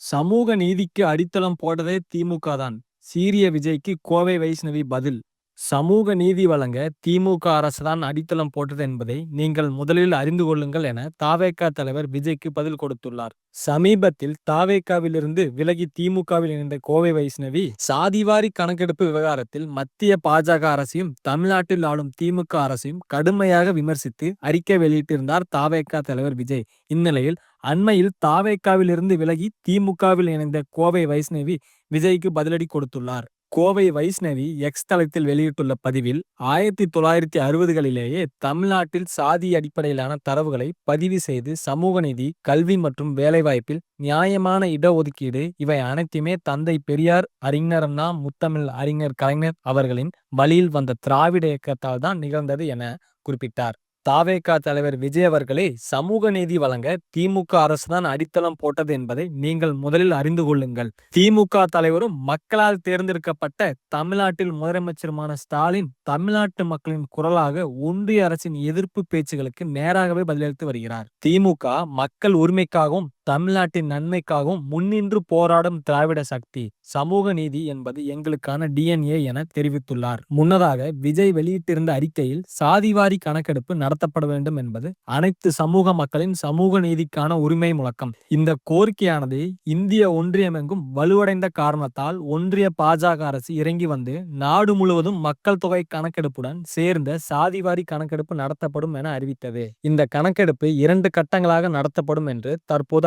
சமூக நீதிக்கு அடித்தளம் போட்டதே திமுக தான். சீரிய விஜய்க்கு கோவை வைஷ்ணவி பதில். சமூக நீதி வழங்க திமுக அரசுதான் அடித்தளம் போட்டது என்பதை நீங்கள் முதலில் அறிந்து கொள்ளுங்கள் என தாவேகா தலைவர் விஜய்க்கு பதில் கொடுத்துள்ளார். சமீபத்தில் தாவேகாவிலிருந்து விலகி திமுகவில் இணைந்த கோவை வைஷ்ணவி சாதிவாரி கணக்கெடுப்பு விவகாரத்தில் மத்திய பாஜக அரசையும் தமிழ்நாட்டில் ஆளும் திமுக அரசையும் கடுமையாக விமர்சித்து அறிக்கை வெளியிட்டிருந்தார் தாவேகா தலைவர் விஜய். இந்நிலையில் அண்மையில் தாவேக்காவிலிருந்து விலகி திமுகவில் இணைந்த கோவை வைஷ்ணவி விஜய்க்கு பதிலடி கொடுத்துள்ளார். கோவை வைஷ்ணவி எக்ஸ் தளத்தில் வெளியிட்டுள்ள பதிவில் ஆயிரத்தி தொள்ளாயிரத்தி அறுபதுகளிலேயே தமிழ்நாட்டில் சாதி அடிப்படையிலான தரவுகளை பதிவு செய்து சமூக நிதி கல்வி மற்றும் வேலைவாய்ப்பில் நியாயமான இடஒதுக்கீடு இவை அனைத்துமே தந்தை பெரியார் அறிஞர் அண்ணா முத்தமிழ் அறிஞர் கலைஞர் அவர்களின் வழியில் வந்த திராவிட இயக்கத்தால் தான் நிகழ்ந்தது என குறிப்பிட்டார். தாவேகா தலைவர் விஜய் அவர்களே சமூக நீதி வழங்க திமுக அரசுதான் அடித்தளம் போட்டது என்பதை நீங்கள் முதலில் அறிந்து கொள்ளுங்கள். திமுக தலைவரும் மக்களால் தேர்ந்தெடுக்கப்பட்ட தமிழ்நாட்டில் முதலமைச்சருமான ஸ்டாலின் தமிழ்நாட்டு மக்களின் குரலாக ஒன்றிய அரசின் எதிர்ப்பு பேச்சுகளுக்கு நேராகவே பதிலளித்து வருகிறார். திமுக மக்கள் உரிமைக்காகவும் தமிழ்நாட்டின் நன்மைக்காகவும் முன்னின்று போராடும் திராவிட சக்தி சமூக நீதி என்பது எங்களுக்கான டிஎன்ஏ என தெரிவித்துள்ளார். முன்னதாக விஜய் வெளியிட்டிருந்த அறிக்கையில் சாதிவாரி கணக்கெடுப்பு நடத்தப்பட வேண்டும் என்பது அனைத்து சமூக மக்களின் சமூக நீதிக்கான உரிமை முழக்கம். இந்த கோரிக்கையானது இந்திய ஒன்றியமெங்கும் வலுவடைந்த காரணத்தால் ஒன்றிய பாஜக அரசு இறங்கி வந்து நாடு முழுவதும் மக்கள் தொகை கணக்கெடுப்புடன் சேர்ந்த சாதிவாரி கணக்கெடுப்பு நடத்தப்படும் என அறிவித்தது. இந்த கணக்கெடுப்பு இரண்டு கட்டங்களாக நடத்தப்படும் என்று தற்போது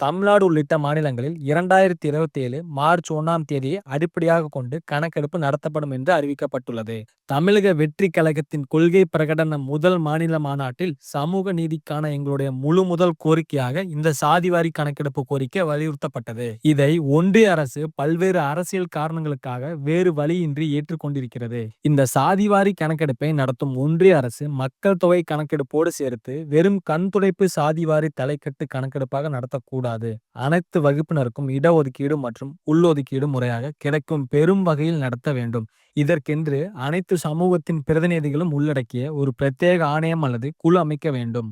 தமிழ்நாடு உள்ளிட்ட மாநிலங்களில் இரண்டாயிரத்தி இருபத்தி ஏழு மார்ச் ஒன்னாம் தேதியை அடிப்படையாக கொண்டு கணக்கெடுப்பு நடத்தப்படும் என்று அறிவிக்கப்பட்டுள்ளது. தமிழக வெற்றி கழகத்தின் கொள்கை பிரகடன முதல் மாநில மாநாட்டில் சமூக நீதிக்கான எங்களுடைய முழு முதல் கோரிக்கையாக இந்த சாதிவாரி கணக்கெடுப்பு கோரிக்கை வலியுறுத்தப்பட்டது. இதை ஒன்றிய அரசு பல்வேறு அரசியல் காரணங்களுக்காக வேறு வழியின்றி ஏற்றுக்கொண்டிருக்கிறது. இந்த சாதிவாரி கணக்கெடுப்பை நடத்தும் ஒன்றிய அரசு மக்கள் தொகை கணக்கெடுப்போடு சேர்த்து வெறும் கண் துடைப்பு சாதிவாரி தலைக்கட்டு கணக்கெடுப்பாக நடத்தக்கூடாது. கூடாது. அனைத்து வகுப்பினருக்கும் இடஒதுக்கீடு மற்றும் உள்ளொதுக்கீடு முறையாக கிடைக்கும் பெரும் வகையில் நடத்த வேண்டும். இதற்கென்று அனைத்து சமூகத்தின் பிரதிநிதிகளும் உள்ளடக்கிய ஒரு பிரத்யேக ஆணையம் அல்லது குழு அமைக்க வேண்டும்.